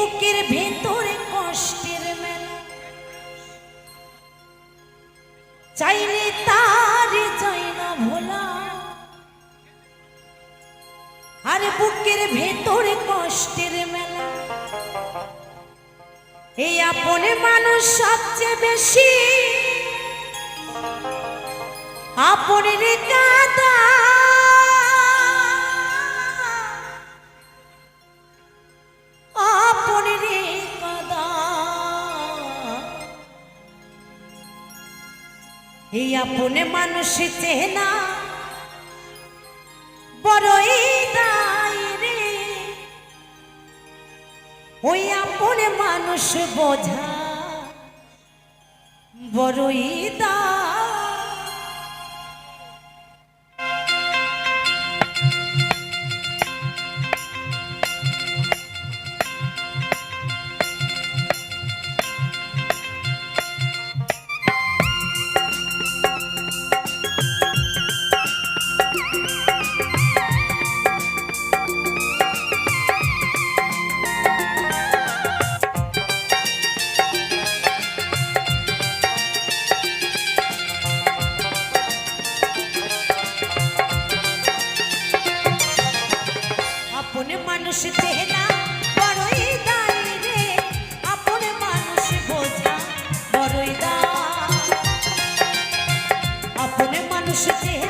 বুকের ভেতরে কষ্টের মেলা। চাইলে তার চাই না ভোলা। আর বুকের ভেতরে কষ্টের মেলা। এই আপন মানুষ সবচেয়ে বেশি। আপনের কাত আপনে মানুষ চেহনা বড়ই দায় রে। ওই আপনে মানুষ বোঝা। বড়ই দায়। মানুষ চেহারা